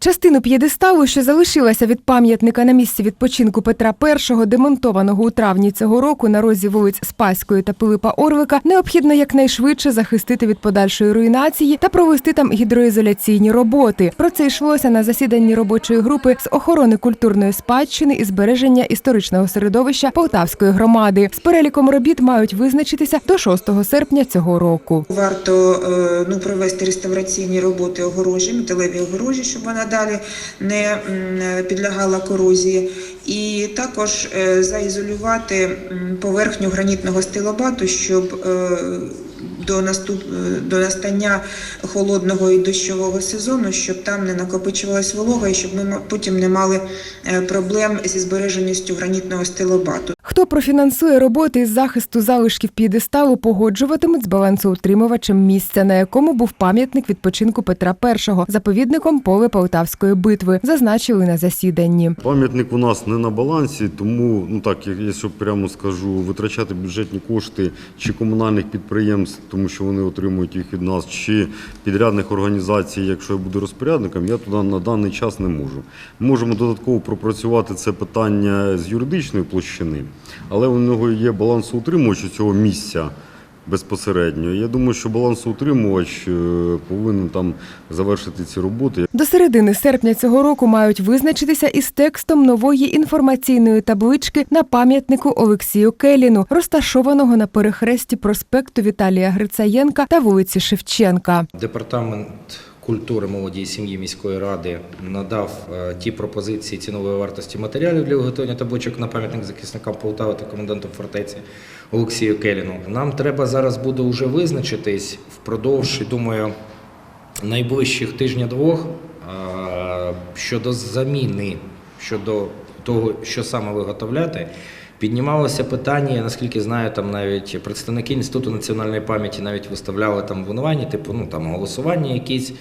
Частину п'єдесталу, що залишилася від пам'ятника на місці відпочинку Петра І, демонтованого у травні цього року на розі вулиць Спаської та Пилипа Орвика, необхідно якнайшвидше захистити від подальшої руйнації та провести там гідроізоляційні роботи. Про це йшлося на засіданні робочої групи з охорони культурної спадщини і збереження історичного середовища Полтавської громади. З переліком робіт мають визначитися до 6 серпня цього року. Варто е, ну, провести реставраційні роботи огорожі, металеві огорожі, щоб вона далі не підлягала корозії. І також е, заізолювати поверхню гранітного стилобату, щоб е, до наступ е, до настання холодного і дощового сезону, щоб там не накопичувалась волога, і щоб ми потім не мали проблем зі збереженістю гранітного стилобату. Хто профінансує роботи із захисту залишків п'єдесталу, погоджуватимуть з балансоутримувачем місця, на якому був пам'ятник відпочинку Петра І, заповідником поле Полтавської битви, зазначили на засіданні. Пам'ятник у нас не на балансі, тому, ну так, якщо прямо скажу, витрачати бюджетні кошти чи комунальних підприємств, тому що вони отримують їх від нас, чи підрядних організацій, якщо я буду розпорядником, я туди на даний час не можу. Можемо додатково пропрацювати це питання з юридичної площини, але у нього є балансоутримувач у цього місця. Безпосередньо. Я думаю, що балансоутримувач е, повинен там завершити ці роботи. До середини серпня цього року мають визначитися із текстом нової інформаційної таблички на пам'ятнику Олексію Келіну, розташованого на перехресті проспекту Віталія Грицаєнка та вулиці Шевченка. Департамент культури, молоді і сім'ї міської ради надав е, ті пропозиції цінової вартості матеріалів для виготовлення табличок на пам'ятник захисникам Полтави та коменданту фортеці Олексію Келіну. Нам треба зараз буде вже визначитись впродовж, думаю, найближчих тижня-двох е, щодо заміни, щодо того, що саме виготовляти. Піднімалося питання, я наскільки знаю, там навіть представники Інституту національної пам'яті навіть виставляли там винування, типу, ну там голосування якісь,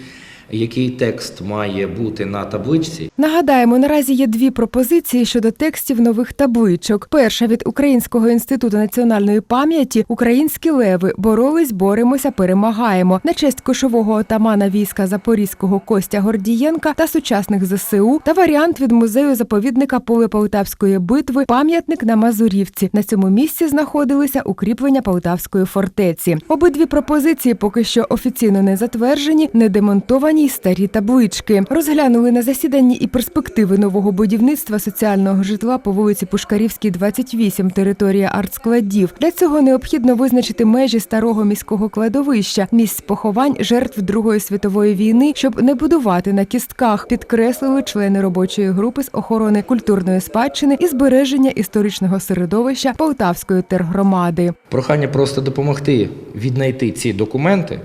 який текст має бути на табличці. Нагадаємо, наразі є дві пропозиції щодо текстів нових табличок. Перша від Українського інституту національної пам'яті Українські леви боролись, боремося, перемагаємо на честь кошового отамана війська Запорізького Костя Гордієнка та сучасних ЗСУ та варіант від музею заповідника поле Полтавської битви пам'ятник на Мазурівці. На цьому місці знаходилися укріплення Полтавської фортеці. Обидві пропозиції поки що офіційно не затверджені, не демонтовані й старі таблички. Розглянули на засіданні і перспективи нового будівництва соціального житла по вулиці Пушкарівській, 28, територія артскладів. Для цього необхідно визначити межі старого міського кладовища, місць поховань жертв Другої світової війни, щоб не будувати на кістках. Підкреслили члени робочої групи з охорони культурної спадщини і збереження історичного середовища Полтавської тергромади. Прохання просто допомогти віднайти ці документи,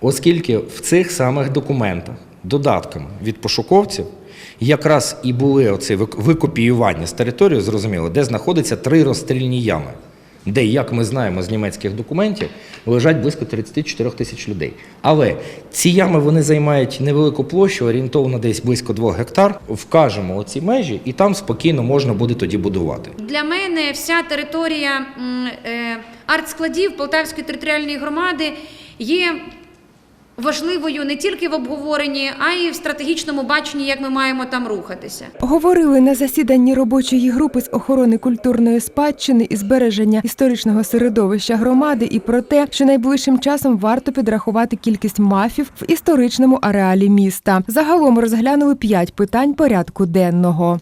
оскільки в цих самих документах, додатками від пошуковців, якраз і були оці викопіювання з території, зрозуміло, де знаходяться три розстрільні ями, де, як ми знаємо з німецьких документів, лежать близько 34 тисяч людей. Але ці ями вони займають невелику площу, орієнтовно десь близько 2 гектар. Вкажемо оці межі, і там спокійно можна буде тоді будувати. Для мене вся територія е, артскладів Полтавської територіальної громади є важливою не тільки в обговоренні, а й в стратегічному баченні, як ми маємо там рухатися. Говорили на засіданні робочої групи з охорони культурної спадщини і збереження історичного середовища громади і про те, що найближчим часом варто підрахувати кількість мафів в історичному ареалі міста. Загалом розглянули п'ять питань порядку денного.